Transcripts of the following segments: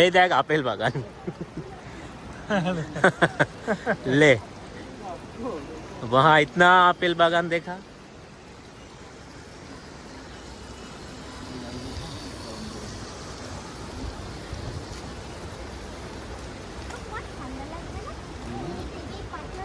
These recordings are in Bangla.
এই দেখ আপেল বাগান ले वहाँ इतना आपेल बागान देखा তোমার ঠান্ডা লাগবে না এই পাতলা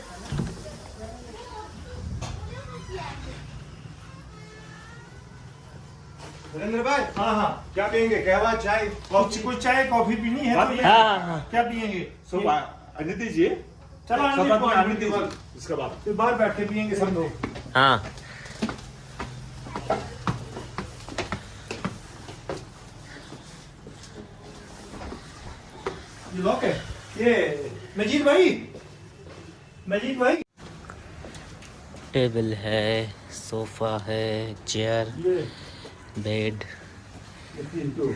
Narendra bhai हाँ हाँ। क्या पियेंगे? कहवा चाय? कुछ कुछ चाय कॉफ़ी पीनी है तो हाँ हाँ हाँ। क्या पियेंगे? सब आने दीजिए चलो। दीजिए इसके बाद फिर बाहर बैठ के पियेंगे सब लोग। हाँ। ये लॉक है। ये मजीद भाई। मजीद भाई। टेबल है सोफा है चेयर। ये बेड ये तीन तो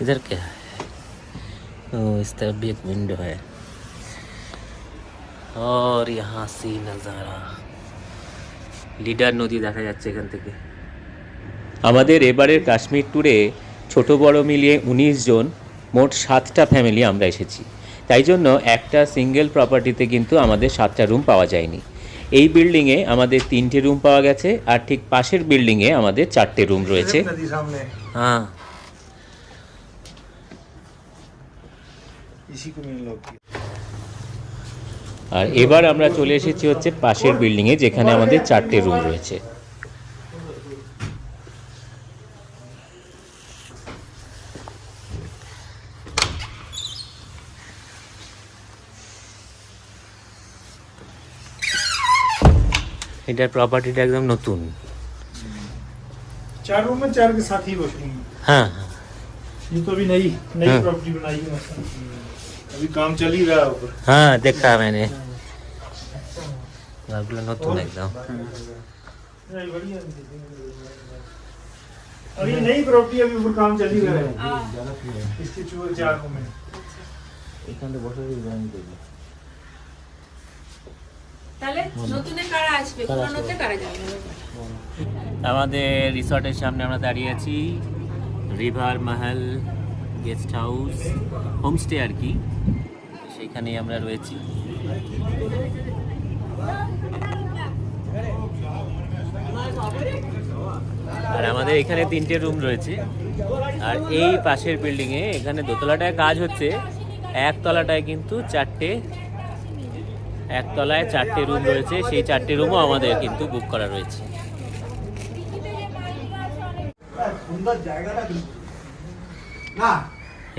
इधर क्या है ओ इस तरफ भी एक विंडो है और यहाँ से नज़ारा লিডার নদী দেখা যাচ্ছে এখান থেকে আমাদের এবারের কাশ্মীর ট্যুরে ছোট বড় মিলিয়ে উনিশ জন মোট সাতটা ফ্যামিলি আমরা এসেছি তাই জন্য একটা সিঙ্গেল প্রপার্টিতে কিন্তু আমাদের সাতটা রুম পাওয়া যায়নি। এই বিল্ডিংয়ে আমাদের তিনটে রুম পাওয়া গেছে আর ঠিক পাশের বিল্ডিংয়ে আমাদের চারটে রুম রয়েছে। হ্যাঁ। আর এবার আমরা চলে এসেছি হচ্ছে পাশের বিল্ডিংয়ে যেখানে আমাদের চারটে রুম রয়েছে। এটার প্রপার্টিটা একদম নতুন चार रूम में चार के साथ ही वॉशरूम হ্যাঁ হ্যাঁ ये तो अभी नई नई हाँ। प्रॉपर्टी बनाई है मस्त। अभी काम चल ही रहा है ऊपर হ্যাঁ দেখা मैंने ঘরগুলো নতুন একদম नहीं, बढ़िया है। अभी नई प्रॉपर्टी अभी ऊपर काम चल ही रहा है इसके चूहे चार रूम है তাহলে নতুনে কারা আসবে? পুরনোতে কারা যাবে? আমাদের রিসর্টের সামনে আমরা দাঁড়িয়ে আছি। রিভার মহল গেস্ট হাউস হোমস্টে আর কি। সেখানেই আমরা রয়েছি। আর আমাদের এখানে তিনটে রুম রয়েছে। আর এই পাশের বিল্ডিংয়ে এখানে দোতলাটায় কাজ হচ্ছে। একতলাটায় কিন্তু চারটে একতলায় চারটে রুম রয়েছে, সেই চারটে রুমও আমাদের কিন্তু বুক করা রয়েছে।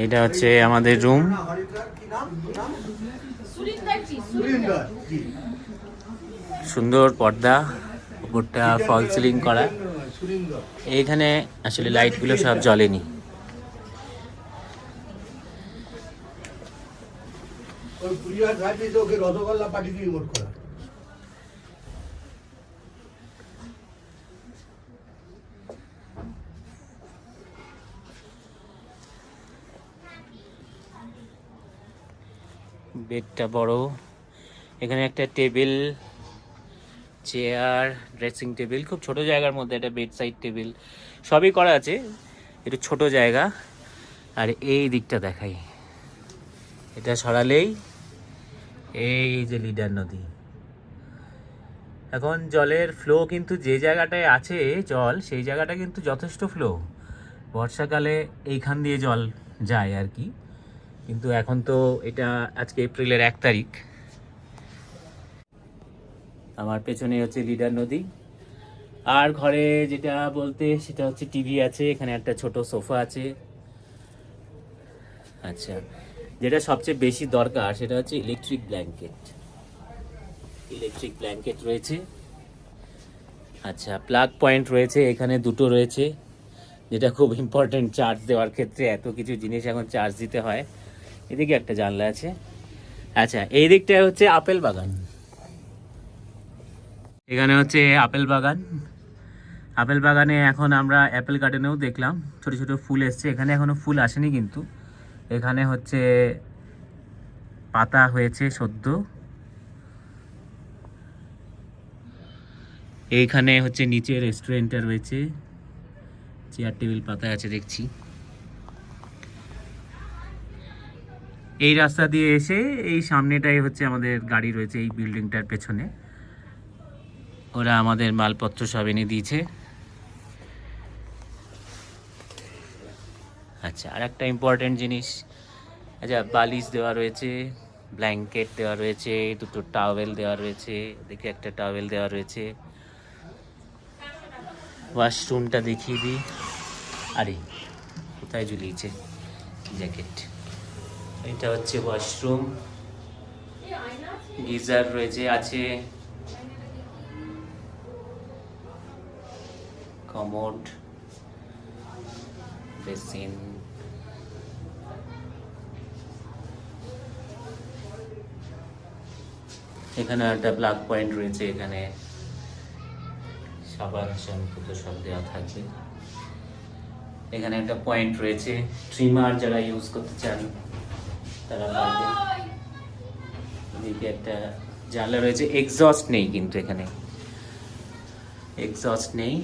এটা হচ্ছে আমাদের রুম সুন্দর পর্দা, উপরটা ফল সিলিং করা। এইখানে আসলে লাইটগুলো সব জ্বলেনি। ওই ওকে রসগোল্লা পাঠিয়ে করা। বেডটা বড়। এখানে একটা টেবিল, চেয়ার, ড্রেসিং টেবিল, খুব ছোট জায়গার মধ্যে একটা বেড সাইড টেবিল, সবই করা আছে, একটু ছোট জায়গা। আর এই দিকটা দেখাই। এটা সরালেই এই যে লিডার নদী। এখন জলের ফ্লো কিন্তু যে জায়গাটায় আছে জল, সেই জায়গাটা কিন্তু যথেষ্ট ফ্লো বর্ষাকালে এইখান দিয়ে জল যায় আর কি। কিন্তু এখন তো এটা আজকে এপ্রিলের এক তারিখ। আমার পেছনে হচ্ছে লিডার নদী। আর ঘরে যেটা বলতে, সেটা হচ্ছে টিভি আছে, এখানে একটা ছোট সোফা আছে। আচ্ছা যেটা সবচেয়ে বেশি দরকার সেটা হচ্ছে ইলেকট্রিক ব্ল্যাঙ্কেট ইলেকট্রিক ব্ল্যাঙ্কেট রয়েছে। আচ্ছা প্লাগ পয়েন্ট রয়েছে, এখানে দুটো রয়েছে। যেটা খুব ইম্পর্টেন্ট চার্জ দেওয়ার ক্ষেত্রে এত কিছু জিনিস এখন চার্জ দিতে হয়। এদিকে একটা জানলা আছে। আচ্ছা এই দিকটায় হচ্ছে আপেল বাগান। এখানে হচ্ছে আপেল বাগান। আপেল বাগানে এখন আমরা অ্যাপেল গার্ডেনেও দেখলাম। ছোট ছোট ফুল এসছে। এখানে এখনও ফুল আসেনি কিন্তু। এখানে হচ্ছে পাতা হয়েছে সদ্য। এইখানে হচ্ছে নিচে রেস্টুরেন্টটা রয়েছে। চেয়ার, টেবিল পাতা আছে, দেখছি। এই রাস্তা দিয়ে এসে এই সামনেটাই হচ্ছে আমাদের গাড়ি রয়েছে এই বিল্ডিংটার পেছনে। ওরা আমাদের মালপত্র সব এনে দিয়েছে। আচ্ছা আর একটা ইম্পর্টেন্ট জিনিস। আচ্ছা বালিশ দেওয়া রয়েছে ব্ল্যাঙ্কেট দেওয়া রয়েছে, দুটো টাওয়েল দেওয়া রয়েছে, দেখে একটা টাওয়েল দেওয়া রয়েছে। ওয়াশরুমটা দেখিয়ে দিই। আরে, কোথায় ঝুলিয়েছে? জ্যাকেট এটা হচ্ছে ওয়াশরুম গিজার রয়েছে, আছে। কমোড বেসিন এখানে একটা ব্ল্যাক পয়েন্ট রয়েছে, এখানে সাবান, শ্যাম্পু তো সব দেওয়া থাকবে এখানে একটা পয়েন্ট রয়েছে ট্রিমার যারা ইউজ করতে চান, তারা পারবেন এদিকে একটা জানলা রয়েছে এক্সস্ট নেই কিন্তু এখানে। এক্সস্ট নেই।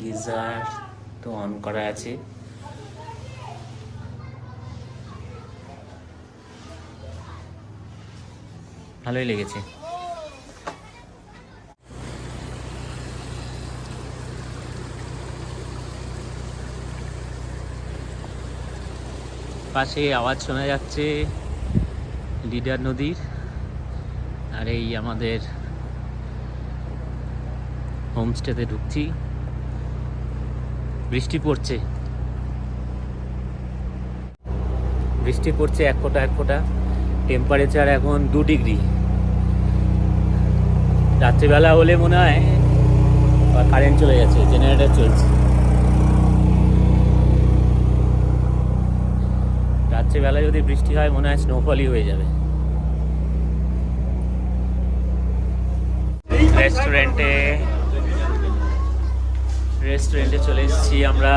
গিজার তো অন করা আছে। ভালোই লেগেছে। পাশে আওয়াজ শোনা যাচ্ছে লিডার নদীর, আর এই আমাদের হোমস্টেতে ঢুকছি। বৃষ্টি পড়ছে। বৃষ্টি পড়ছে এক ফোঁটা এক ফোঁটা। টেম্পারেচার এখন দু ডিগ্রি। রাত্রিবেলা হলে মনে হয় কারেন্ট চলে গেছে জেনারেটর চলছে। রাত্রিবেলা যদি বৃষ্টি হয়, মনে হয় স্নোফলই হয়ে যাবে। রেস্টুরেন্টে রেস্টুরেন্টে চলে এসেছি আমরা।